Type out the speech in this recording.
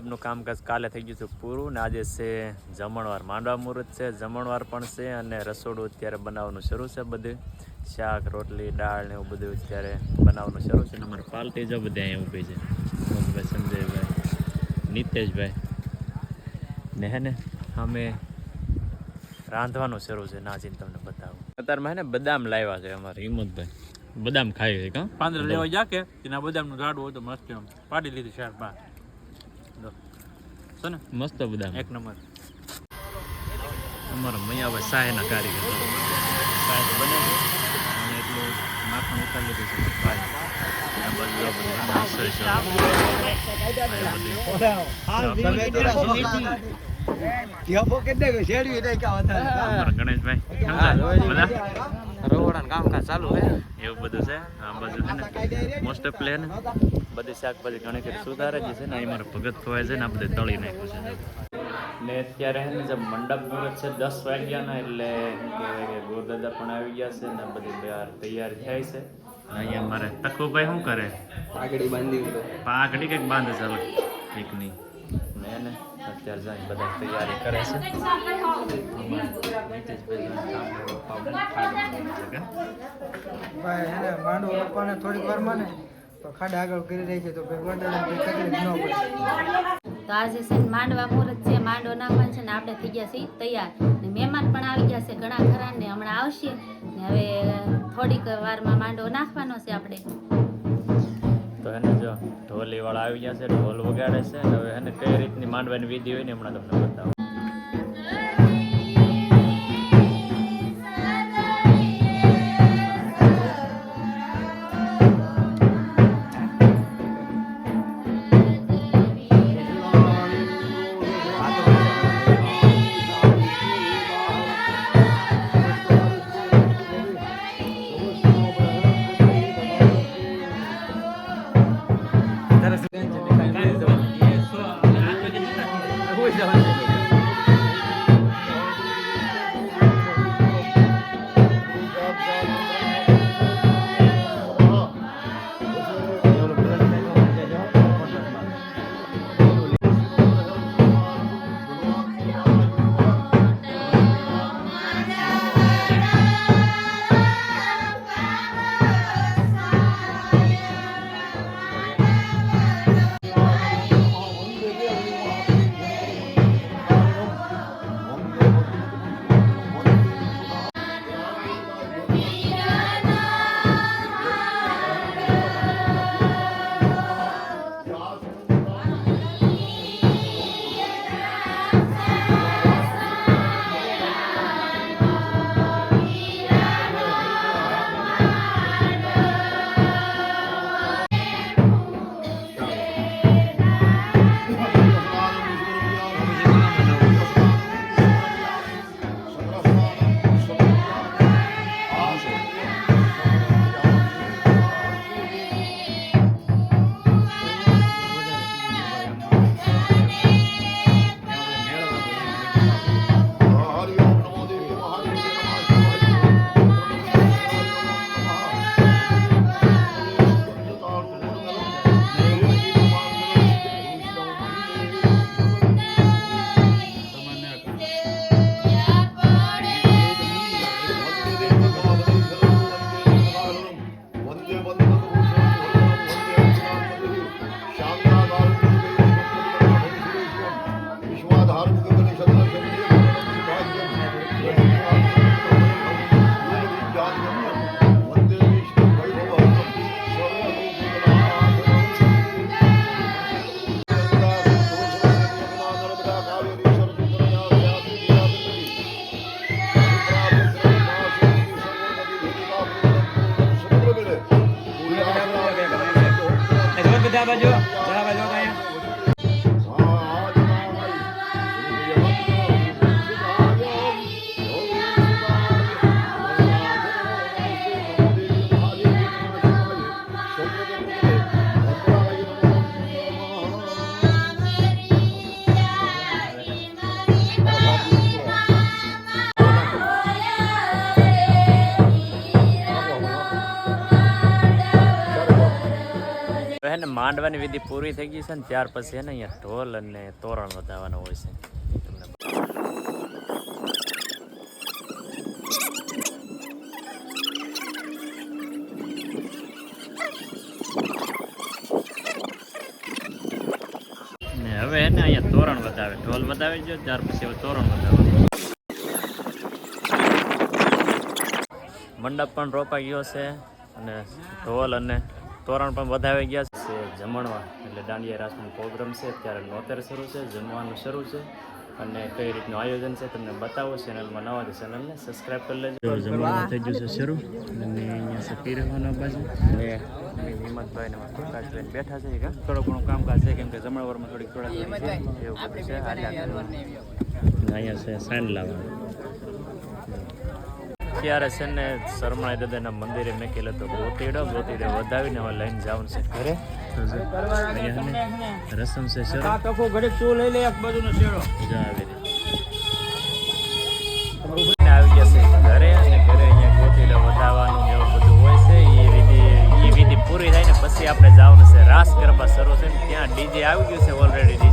કામકાજ કાલે થઈ ગયું હતું પૂરું ને આજે છે જમણવાર. માંડવા મુહૂર્ત છે, જમણવાર પણ છે અને રસોડું અત્યારે બનાવવાનું શરૂ છે બધું. શાક, રોટલી, દાળ ને એવું બધું અત્યારે બનાવવાનું શરૂ છે. અમારે પાલટી જો બધે અહીંયા ઊભી છે. મોહનભાઈ સંજયભાઈ, નિતેશભાઈ. ને હે ને, અમે રાંધવાનું શરૂ છે. નાજીને તમને બતાવું. અત્યારમાં હે બદામ લાવ્યા છે અમારે હિંમતભાઈ. બદામ ખાઈ છે કાં પાંદર લેવા જા કે? એના બદામનું ઝાડું તો મસ્ત પાડી લીધું બાર લો. છે ને? મસ્ત બદામ એક નંબર. અમારા મૈયાભાઈ સાહેના કારીગર સાહેબ બને છે. અને એટલું માખણ ઉતારી લીધું છે. ગણેશભાઈ રોવડાનું કામકાજ ચાલુ હે એવું બધું છે? આ બાજુ છે ને મોસ્ટ ઓફ પ્લેન બધી શાકભાજી ઘણી કરી સુધારે જ છે ને અહીં મારે ભગત ખવાય છે ને આ બધે તળી નાખ્યું છે. ને અત્યારે છે ને જે મંડપ મુહૂર્ત છે દસ વાગ્યાના એટલે શું કહેવાય કે ગોરદાદા પણ આવી ગયા છે ને બધી બહાર તૈયાર થાય છે. અહીંયા મારે તકુભાઈ શું કરે? પાઘડી બાંધી તો પાઘડી કંઈક બાંધે ચાલો એક કંઈકની ને એને અત્યારે જાય બધા તૈયારી કરે છે. માંડવો રોપવાને થોડીક વારમાં ને તો ખાડા આગળ કરી રહી છે તો તકલીફ ન પડે. તો આજે છે ને માંડવા મુહૂર્ત છે માંડવો નાખવાનો છે ને આપણે થઈ ગયા છીએ તૈયાર. ને મહેમાન પણ આવી ગયા છે ઘણા ખરા ને હમણાં આવશે. ને હવે થોડીક વારમાં માંડવો નાખવાનો છે આપણે. તો એને જો ઢોલીવાળા આવી ગયા છે, ઢોલ વગાડે છે હવે એને કઈ રીતની માંડવાની વિધિ હોય ને હમણાં તમને બતાવું. બધા બાજુ જરા ને માંડવાની વિધિ પૂરી થઈ ગઈ છે ને ત્યાર પછી છે ને અહીંયા ઢોલ અને તોરણ વધાવવાનો હોય છે. હવે એને અહીંયા તોરણ વધાવે ઢોલ વધાવી ગયો ત્યાર પછી હવે તોરણ વધાવે મંડપ પણ રોપાઈ ગયો છે અને ઢોલ અને તોરણ પણ વધાવી ગયા છે. જમણવા એટલે દાંડિયા રાસનો પ્રોગ્રામ છે. અત્યારે નોતેર શરૂ છે જમવાનું શરૂ છે. અને કઈ રીતનું આયોજન છે તમને બતાવો ચેનલમાં નવા તો ચેનલને સબસ્ક્રાઈબ કરી લેજો. જમવાનું થઈ ગયું છે શરૂ. અને અહીંયા છે પીરવાનો બાજુ. અને હિંમતભાઈ ને પ્રકાશ લઈને બેઠા છે. કે થોડું ઘણું કામકાજ છે કેમ કે જમણવારમાં થોડીક થોડાક એવું છે. અહીંયા છે સાંજ લાવવાનું ત્યારે છે ને શરમાઈ દાદાના મંદિરે મેકેલો તો ગોતીડો ગોતીડો વધાવીને હવે લઈને જવાનું છે ઘરે. છે રસમ છે શરૂ તકો ઘડીક લઈ લે એક બાજુનો જો આવી. આવી જશે ઘરે અને ઘરે અહીંયા ગોતીડો વધાવવાનું ને એવું બધું હોય છે. એ વિધિ એ વિધિ પૂરી થાય ને પછી આપણે જવાનું છે રાસ ગરબા શરૂ છે ત્યાં ડીજે આવી ગયું છે ઓલરેડી છે